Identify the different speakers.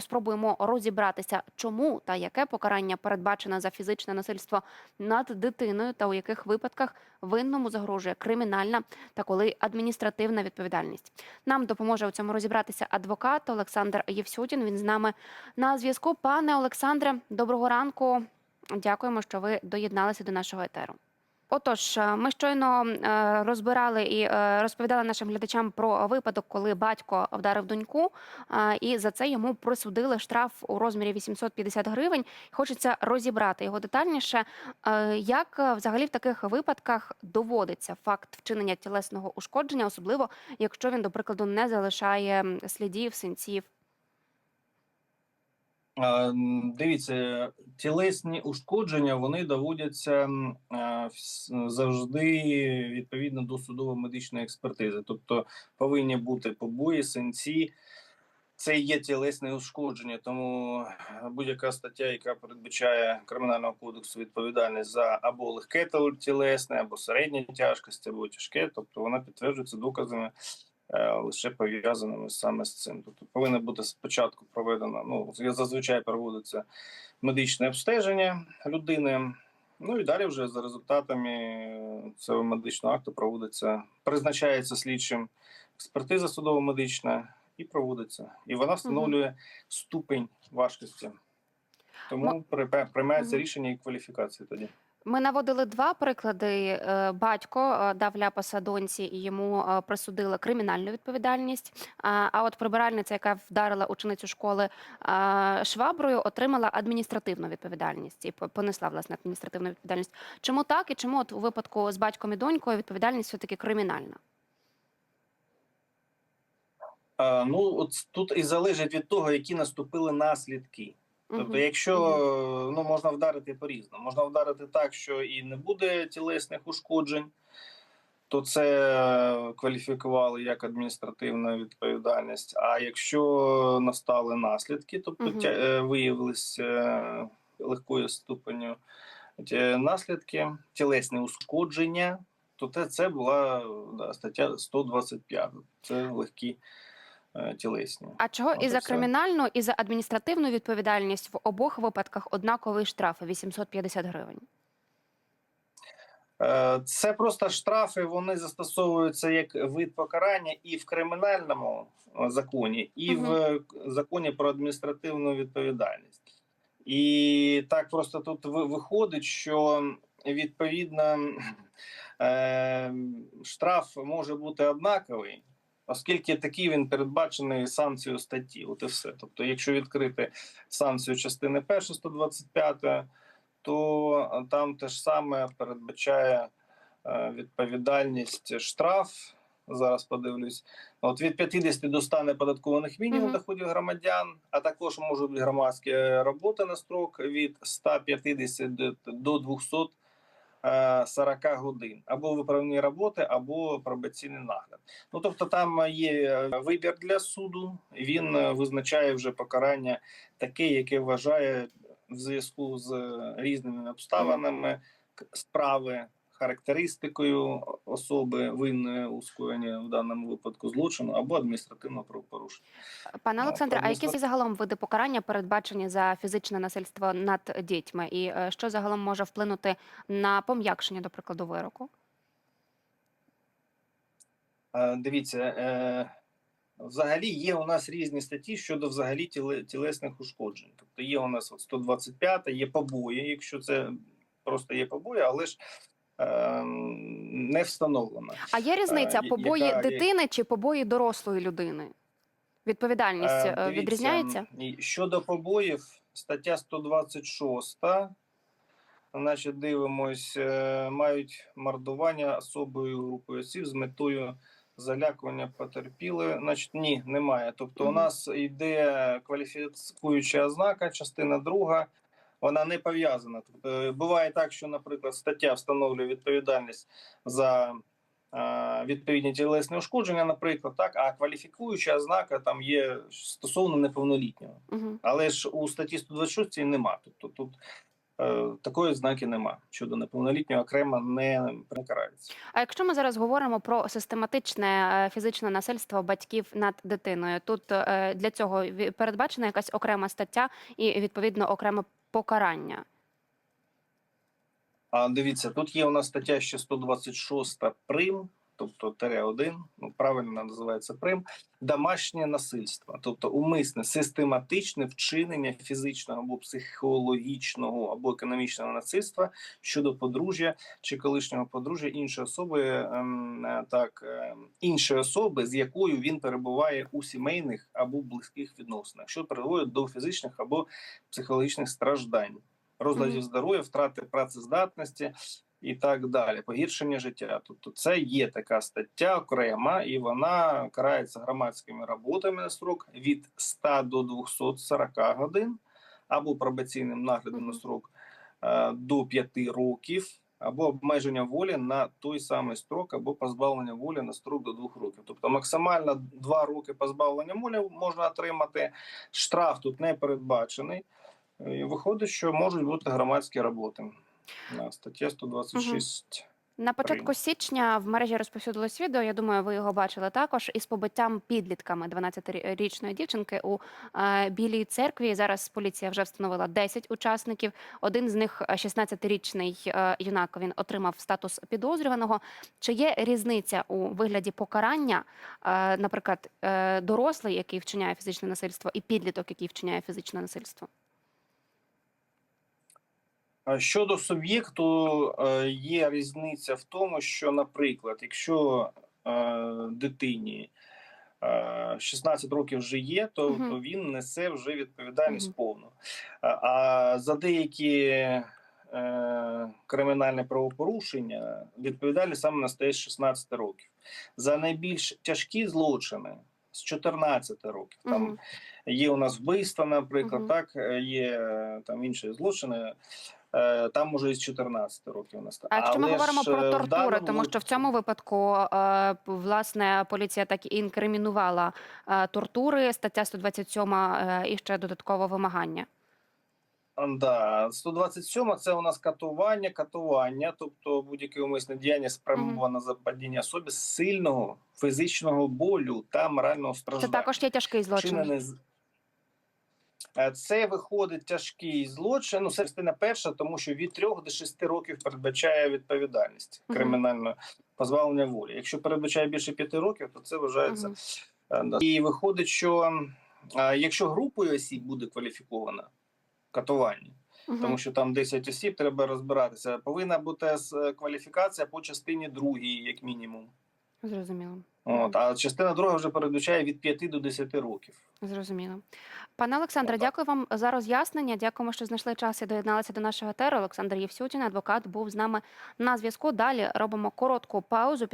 Speaker 1: спробуємо розібратися, чому та яке покарання передбачено за фізичне насильство над дитиною, та у яких випадках винному загрожує кримінальна та коли адміністративна відповідальність. Нам допоможе у цьому розібратися адвокат Олександр Євсютін. Він з нами на зв'язку. Пане Олександре, доброго ранку. Дякуємо, що ви доєдналися до нашого етеру. Отож, е, ми щойно е, розбирали і е, розповідали нашим глядачам про випадок, коли батько вдарив доньку, і за це йому присудили штраф у розмірі 850 гривень. Хочеться розібрати його детальніше. Як взагалі в таких випадках доводиться факт вчинення тілесного ушкодження, особливо якщо він, до прикладу, не залишає слідів, синців?
Speaker 2: Дивіться, тілесні ушкодження вони доводяться завжди відповідно до судово-медичної експертизи. Тобто повинні бути побої, синці. Це є тілесне ушкодження, тому будь-яка стаття, яка передбачає кримінального кодексу відповідальність за або легке тілесне, або середнє тяжкості, або тяжке, тобто вона підтверджується доказами лише пов'язаними саме з цим. Тобто повинно бути спочатку проведено. Ну зазвичай проводиться медичне обстеження людини. Ну і далі вже за результатами цього медичного акту проводиться, призначається слідчим експертиза судово-медична і проводиться. І вона встановлює ступень важкості. Тому при- приймається
Speaker 1: Мгм.
Speaker 2: рішення і кваліфікації тоді.
Speaker 1: Ми наводили два приклади. Е, Батько е, дав ляпаса доньці і йому е, присудили кримінальну відповідальність. А от прибиральниця, яка вдарила ученицю школи шваброю, отримала адміністративну відповідальність і понесла власне адміністративну відповідальність. Чому так і чому от у випадку з батьком і донькою відповідальність все таки кримінальна?
Speaker 2: Ну от тут і залежить від того, які наступили наслідки. Тобто, якщо ну можна вдарити по-різному, можна вдарити так, що і не буде тілесних ушкоджень, то це кваліфікували як адміністративна відповідальність. А якщо настали наслідки, тобто е, виявились е, легкою ступеню наслідки, тілесне ушкодження, то це була да, стаття 125. Це легкі е, тілесні.
Speaker 1: А чого
Speaker 2: От
Speaker 1: і за
Speaker 2: все.
Speaker 1: кримінальну, і за адміністративну відповідальність в обох випадках однаковий штраф 850 гривень?
Speaker 2: Е, Це просто штрафи. Вони застосовуються як вид покарання і в кримінальному е, законі, і
Speaker 1: Мгм.
Speaker 2: в е, законі про адміністративну відповідальність. І так просто тут виходить, що відповідно е, штраф може бути однаковий оскільки такий він передбачений санкцією статті. От і все. Тобто, якщо відкрити санкцію частини 1 125, то там те ж саме передбачає е, відповідальність штраф. Зараз подивлюсь, от від 50 до 100 неподаткованих мінімум
Speaker 1: mm -hmm.
Speaker 2: доходів громадян, а також можуть бути громадські роботи на строк від 150 до 200 Е, 40 годин або виправні роботи, або пробаційний нагляд. Ну тобто, там є е, вибір для суду. Він е, визначає вже покарання таке, яке вважає в зв'язку з різними обставинами справи характеристикою особи винної у скоєнні в даному випадку злочину або адміністративного правопорушення.
Speaker 1: Пане Олександре, а які загалом види покарання передбачені за фізичне насильство над дітьми? І е, що загалом може вплинути на пом'якшення, до прикладу, вироку?
Speaker 2: Дивіться, е, взагалі є у нас різні статті щодо взагалі тілесних ушкоджень. Тобто є у нас от 125, є побої, якщо це просто є побої, але ж не встановлено.
Speaker 1: А є різниця побої
Speaker 2: яка-
Speaker 1: дитини чи побої дорослої людини? Відповідальність
Speaker 2: Е,
Speaker 1: е,
Speaker 2: дивіться,
Speaker 1: відрізняється?
Speaker 2: Щодо побоїв, стаття 126. Значить, дивимось, е, мають мордування особою групою осіб з метою залякування потерпіли. Значить, ні, немає. Тобто, у нас йде кваліфікуюча ознака, частина друга. Вона не пов'язана. Тобто, е, буває так, що, наприклад, стаття встановлює відповідальність за е, відповідні тілесні ушкодження, наприклад, так, а кваліфікуюча ознака там є стосовно неповнолітнього.
Speaker 1: Угу.
Speaker 2: Але ж у статті 126 нема. Тобто тут такої ознаки нема. Щодо неповнолітнього окремо не прикарається.
Speaker 1: А якщо ми зараз говоримо про систематичне е, фізичне насильство батьків над дитиною, тут е, для цього передбачена якась окрема стаття і відповідно окреме покарання.
Speaker 2: А дивіться, тут є у нас стаття ще 126 прим, тобто тере 1, ну правильно називається прим, домашнє насильство, тобто умисне систематичне вчинення фізичного або психологічного або економічного насильства щодо подружжя чи колишнього подружжя іншої особи, ем, е, так е, іншої особи, з якою він перебуває у сімейних або близьких відносинах, що приводить до фізичних або психологічних страждань розладів здоров'я, втрати працездатності і так далі, погіршення життя. Тобто, це є така стаття окрема, і вона карається громадськими роботами на строк від 100 до 240 годин, або пробаційним наглядом на строк е, до 5 років. Або обмеження волі на той самий строк, або позбавлення волі на строк до двох років. Тобто максимально два роки позбавлення волі можна отримати. Штраф тут не передбачений. І виходить, що можуть бути громадські роботи. На стаття 126.
Speaker 1: На початку січня в мережі розповсюдилось відео. Я думаю, ви його бачили також із побиттям підлітками 12-річної дівчинки у е, білій церкві. Зараз поліція вже встановила 10 учасників. Один з них, е, 16-річний е, юнак, він отримав статус підозрюваного. Чи є різниця у вигляді покарання, е, наприклад, е, дорослий, який вчиняє фізичне насильство, і підліток, який вчиняє фізичне насильство?
Speaker 2: Щодо суб'єкту, е, є різниця в тому, що, наприклад, якщо е, дитині е, 16 років вже є, то, він несе вже відповідальність
Speaker 1: Мгм.
Speaker 2: повну. А, за деякі е, кримінальні правопорушення відповідальність саме настає з 16 років. За найбільш тяжкі злочини з 14 років. Там. Є у нас вбивства, наприклад, так е, є е, там інші злочини. Е, Там може із 14 років настати.
Speaker 1: А якщо ми
Speaker 2: Але
Speaker 1: говоримо про
Speaker 2: е,
Speaker 1: тортури,
Speaker 2: даному
Speaker 1: тому що в цьому випадку е, власне поліція так і інкримінувала тортури, стаття 127 е, і ще додатково вимагання.
Speaker 2: Да, 127 це у нас катування, катування, тобто будь-яке умисне діяння спрямоване на западіння особи з сильного фізичного болю та морального
Speaker 1: Це також є тяжкий злочин.
Speaker 2: Вчинене з- Е, Це виходить тяжкий злочин. Ну, частина перша, тому що від 3 до 6 років передбачає відповідальність
Speaker 1: Мгм.
Speaker 2: кримінальне позбавлення волі. Якщо передбачає більше 5 років, то це вважається.
Speaker 1: Мгм.
Speaker 2: е. І виходить, що е, якщо групою осіб буде кваліфікована катування,
Speaker 1: Мгм.
Speaker 2: тому що там 10 осіб треба розбиратися, повинна бути кваліфікація по частині другій, як мінімум.
Speaker 1: Зрозуміло.
Speaker 2: От, а частина друга вже передбачає від 5 до 10 років.
Speaker 1: Зрозуміло. Пане Олександре, дякую вам за роз'яснення. Дякуємо, що знайшли час і доєдналися до нашого етеру. Олександр Євсютін, адвокат, був з нами на зв'язку. Далі робимо коротку паузу.